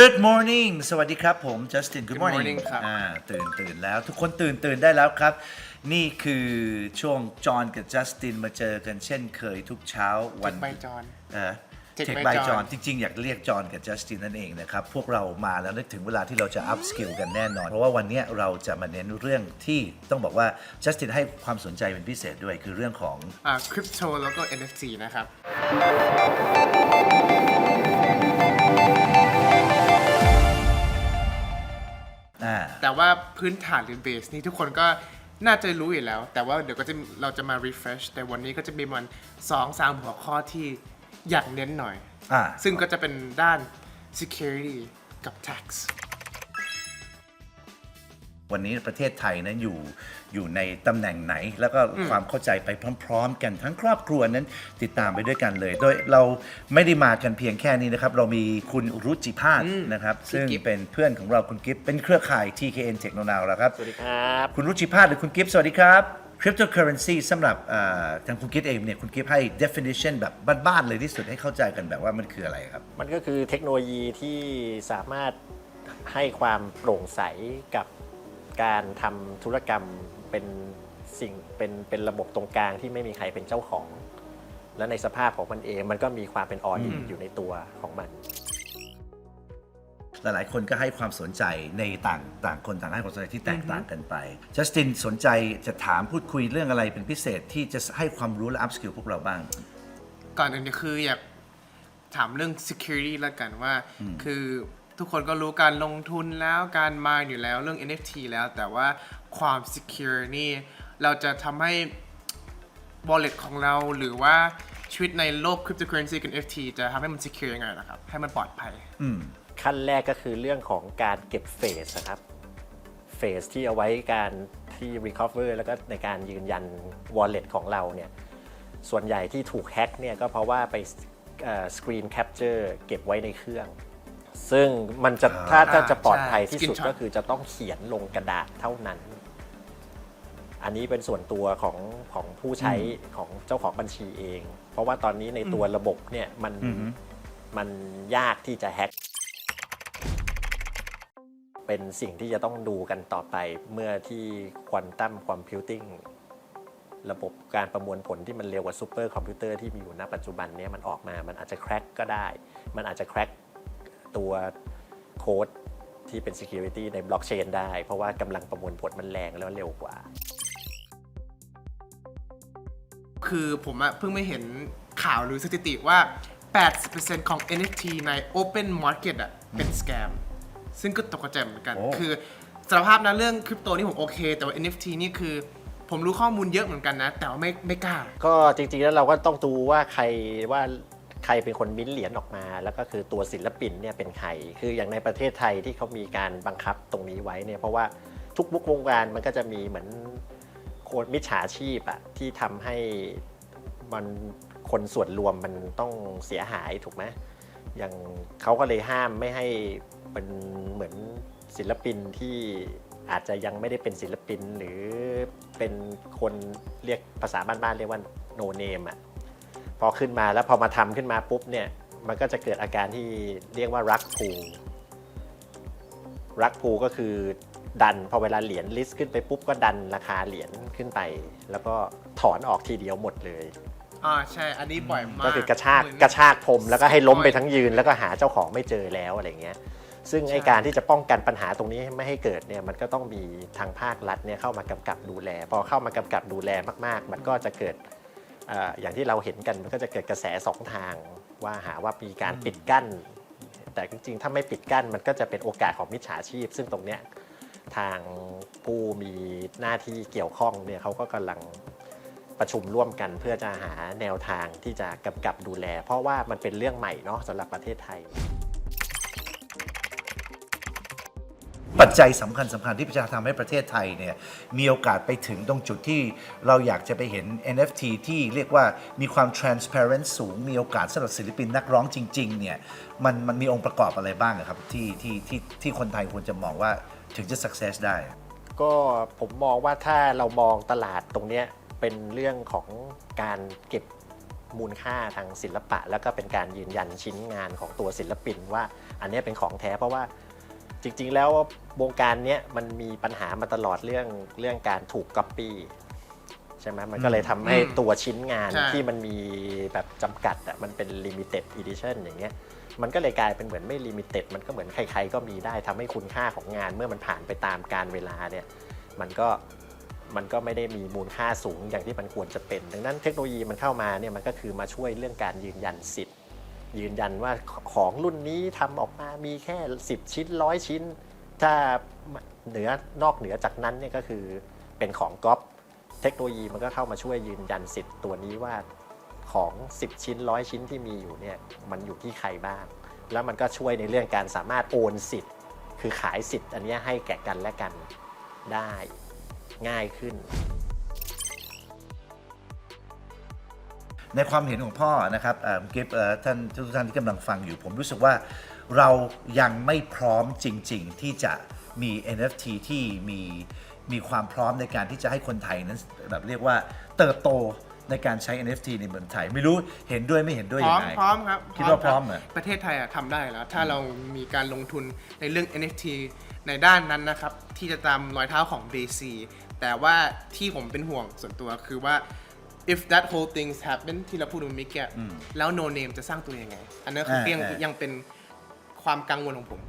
Good morning สวัสดีครับผม Justin Good Good morning morning ครับ อ่าตื่นตื่นแล้ว ทุกคนตื่นตื่นได้แล้วครับ นี่คือช่วงจอห์นกับจัสตินมาเจอกันเช่นเคยทุกเช้าวันใบจอน เออ Take เทค by บายจ John อห์นจริง ๆ อยากเรียกจอห์นกับจัสตินนั่นเองนะครับ พวกเรามาแล้วนึกถึงเวลาที่เราจะอัพสกิลกันแน่นอน เพราะว่าวันเนี้ยเราจะมาเน้นเรื่องที่ต้องบอกว่าจัสตินให้ความสนใจเป็นพิเศษด้วยคือเรื่องของ อ่าคริปโตแล้วก็ NFT นะครับ ว่าพื้นฐานหรือเบสนี่ทุกคนก็น่าจะรู้อยู่แล้ว แต่ว่าเดี๋ยวก็จะเราจะมา refresh แต่วันนี้ก็จะมีมันสองสามหัวข้อที่อยากเน้นหน่อย อ่าซึ่งก็จะเป็นด้าน security กับ tax วันนี้ประเทศไทยนั้นอยู่อยู่ในตำแหน่งไหน แล้วก็ความเข้าใจไปพร้อม ๆ กันทั้งครอบครัวนั้นติดตามไปด้วยกันเลย โดยเราไม่ได้มากันเพียงแค่นี้นะครับ เรามีคุณรุจิพาสนะครับ ซึ่งกิฟต์เป็นเพื่อนของเราคุณกิฟต์เป็นเครือข่าย TKN Techno Now แล้วครับ สวัสดีครับ คุณรุจิพาสหรือคุณกิฟต์สวัสดีครับ cryptocurrency สำหรับอ่าทางคุณกิฟต์เองเนี่ยคุณกิฟต์ให้ definition แบบบ้านๆเลยที่สุดให้เข้าใจกันแบบว่ามันคืออะไรครับ มันก็คือเทคโนโลยีที่สามารถให้ความโปร่งใสกับ การทำธุรกรรมเป็นสิ่งเป็นเป็นระบบตรงกลางที่ไม่มีใครเป็นเจ้าของ และในสภาพของมันเองมันก็มีความเป็นออดินอยู่ในตัวของมัน หลายๆ คนก็ให้ความสนใจในต่างต่างคนต่างให้ความสนใจที่แตกต่างกันไปจัสตินสนใจจะถามพูดคุยเรื่องอะไรเป็นพิเศษที่จะให้ความรู้และอัพสกิลพวกเราบ้าง ก่อนอื่นเนี่ยคืออยากถามเรื่อง security แล้วกันว่า คือ ทุกคนก็รู้การลงทุนแล้วการมาอยู่แล้วเรื่อง NFT แล้วแต่ว่าความ secure นี่ เราจะทำให้ wallet ของเราหรือว่าชีวิตในโลก cryptocurrency กับ NFT จะทำให้มัน secure ยังไงนะครับ ให้มันปลอดภัยขั้นแรกก็คือเรื่องของการเก็บเฟสนะครับ เฟสที่เอาไว้การที่ recover แล้วก็ในการยืนยัน wallet ของเราเนี่ย ส่วนใหญ่ที่ถูกแฮ็กเนี่ยก็เพราะว่าไปสกรีนแคปเจอร์เก็บไว้ในเครื่อง ซึ่งมันจะถ้าถ้าจะปลอดภัยที่สุดใช่ก็คือจะต้องเขียนลงกระดาษเท่านั้น อันนี้เป็นส่วนตัวของของผู้ใช้ของเจ้าของบัญชีเอง เพราะว่าตอนนี้ในตัวระบบเนี่ยมันมันยากที่จะแฮ็ก เป็นสิ่งที่จะต้องดูกันต่อไปเมื่อที่ควอนตัมคอมพิวติ้งระบบการประมวลผลที่มันเร็วกว่าซูเปอร์คอมพิวเตอร์ที่มีอยู่ณปัจจุบันเนี้มันออกมา มันอาจจะแคร็กก็ได้ มันอาจจะแคร็ก ตัวโค้ดที่เป็น Security ในบล็อกเชนได้ เพราะว่ากำลังประมวลผลมันแรงแล้วเร็วกว่า คือผมอะเพิ่งไม่เห็นข่าวหรือสถิติว่า 80%ของ NFT ใน Open Market อะเป็นสแกมซึ่งก็ตกใจเหมือนกัน โอ้ คือสารภาพนะเรื่องคริปโตนี่ผมโอเค แต่ว่า NFT นี่คือผมรู้ข้อมูลเยอะเหมือนกันนะ แต่ว่าไม่ไม่กล้า ก็จริงๆแล้วเราก็ต้องดูว่าใครว่า ใครเป็นคนมิ้นเหรียญออกมา แล้วก็คือตัวศิลปินเนี่ยเป็นใคร คืออย่างในประเทศไทยที่เขามีการบังคับตรงนี้ไว้เนี่ยเพราะว่าทุกบุกวงการมันก็จะมีเหมือนโคมิจฉาชีพอะที่ทำให้มันคนส่วนรวมมันต้องเสียหายถูกไหมอย่างเขาก็เลยห้ามไม่ให้เป็นเหมือนศิลปินที่อาจจะยังไม่ได้เป็นศิลปินหรือเป็นคนเรียกภาษาบ้านๆเรียกว่าโนเนมอะ พอขึ้นมาแล้วพอมาทำขึ้นมาปุ๊บเนี่ยมันก็จะเกิดอาการที่เรียกว่ารักพูรักพูก็คือดันพอเวลาเหรียญลิสต์ขึ้นไปปุ๊บก็ดันราคาเหรียญขึ้นไป แล้วก็ถอนออกทีเดียวหมดเลยอ่าใช่ อันนี้บ่อยมาก ก็คือกระชากเหมือนกระชากพรมแล้วก็ให้ล้มไปทั้งยืน แล้วก็หาเจ้าของไม่เจอแล้วอะไรเงี้ย ซึ่งไอการที่จะป้องกันปัญหาตรงนี้ไม่ให้เกิดเนี่ยมันก็ต้องมีทางภาครัฐเนี่ยเข้ามากำกับดูแล พอเข้ามากำกับดูแลมาก ๆ มันก็จะเกิดเอ่ออย่างที่เราเห็นกันมันก็จะเกิดกระแสสองทาง ว่าหาว่ามีการปิดกั้น แต่จริงๆ ถ้าไม่ปิดกั้นมันก็จะเป็นโอกาสของมิจฉาชีพ ซึ่งตรงเนี้ยทางผู้มีหน้าที่เกี่ยวข้องเนี่ยเขาก็กำลังประชุมร่วมกันเพื่อจะหาแนวทางที่จะกำกับดูแล เพราะว่ามันเป็นเรื่องใหม่เนาะสำหรับประเทศไทย ปัจจัยสำคัญสำคัญที่จะทำให้ประเทศไทยเนี่ยมีโอกาสไปถึงตรงจุดที่เราอยากจะไปเห็น NFT ที่เรียกว่ามีความ transparent สูง มีโอกาสสำหรับศิลปินนักร้องจริงๆเนี่ยมันมันมีองค์ประกอบอะไรบ้างอครับที่ที่ที่ที่คนไทยควรจะมองว่าถึงจะ success ได้ ก็ผมมองว่าถ้าเรามองตลาดตรงเนี้ยเป็นเรื่องของการเก็บมูลค่าทางศิลปะ แล้วก็เป็นการยืนยันชิ้นงานของตัวศิลปินว่าอันนี้เป็นของแท้เพราะว่า จริงๆแล้ววงการเนี้ยมันมีปัญหามาตลอดเรื่องเรื่องการถูกก๊อปปี้ใช่ไหมมันก็เลยทำให้อืมตัวชิ้นงานใช่ ที่มันมีแบบจำกัดอะมันเป็น limited edition อย่างเงี้ยมันก็เลยกลายเป็นเหมือนไม่ลิมิเต็ดมันก็เหมือนใคร ๆ ก็มีได้ทำให้คุณค่าของงานเมื่อมันผ่านไปตามการเวลาเนี่ยมันก็มันก็ไม่ได้มีมูลค่าสูงอย่างที่มันควรจะเป็น ดังนั้นเทคโนโลยีมันเข้ามาเนี่ยมันก็คือมาช่วยเรื่องการยืนยันสิทธิ์ ยืนยันว่าของรุ่นนี้ทำออกมามีแค่ 10 ชิ้นร้อยชิ้น ถ้าเหนือนอกเหนือจากนั้นเนี่ยก็คือเป็นของก๊อปเทคโนโลยีมันก็เข้ามาช่วยยืนยันสิทธิ์ตัวนี้ว่าของ 10 ชิ้นร้อยชิ้นที่มีอยู่เนี่ยมันอยู่ที่ใครบ้าง แล้วมันก็ช่วยในเรื่องการสามารถโอนสิทธิ์ คือขายสิทธิ์อันนี้ให้แก่กันและกันได้ง่ายขึ้น ในความเห็นของพ่อนะครับเอ่อกิฟเอ่อท่านทุกท่านที่กำลังฟังอยู่ ผมรู้สึกว่าเรายังไม่พร้อมจริง ๆ ที่จะมี NFT ที่มีมีความพร้อมในการที่จะให้คนไทยนั้นแบบเรียกว่าเติบโตในการใช้ NFT ในเมืองไทย ไม่รู้เห็นด้วยไม่เห็นด้วยพร้ยัอมงไง พร้อมครับคิดว่าพร้อมคบเหรอ ประเทศไทยอะทำได้แล้ว ถ้าเรามีการลงทุนในเรื่อง NFT ในด้านนั้นนะครับ ที่จะตามรอยเท้าของ b c แต่ว่าที่ผมเป็นห่วงส่วนตัวคือว่า if that whole things happen ที่เราพูดถึงมิกเกแล้ว no name จะสร้างตัวยังไง อันนั้นคืออ่ายังอ่ายัยังเป็นความกังวลของผม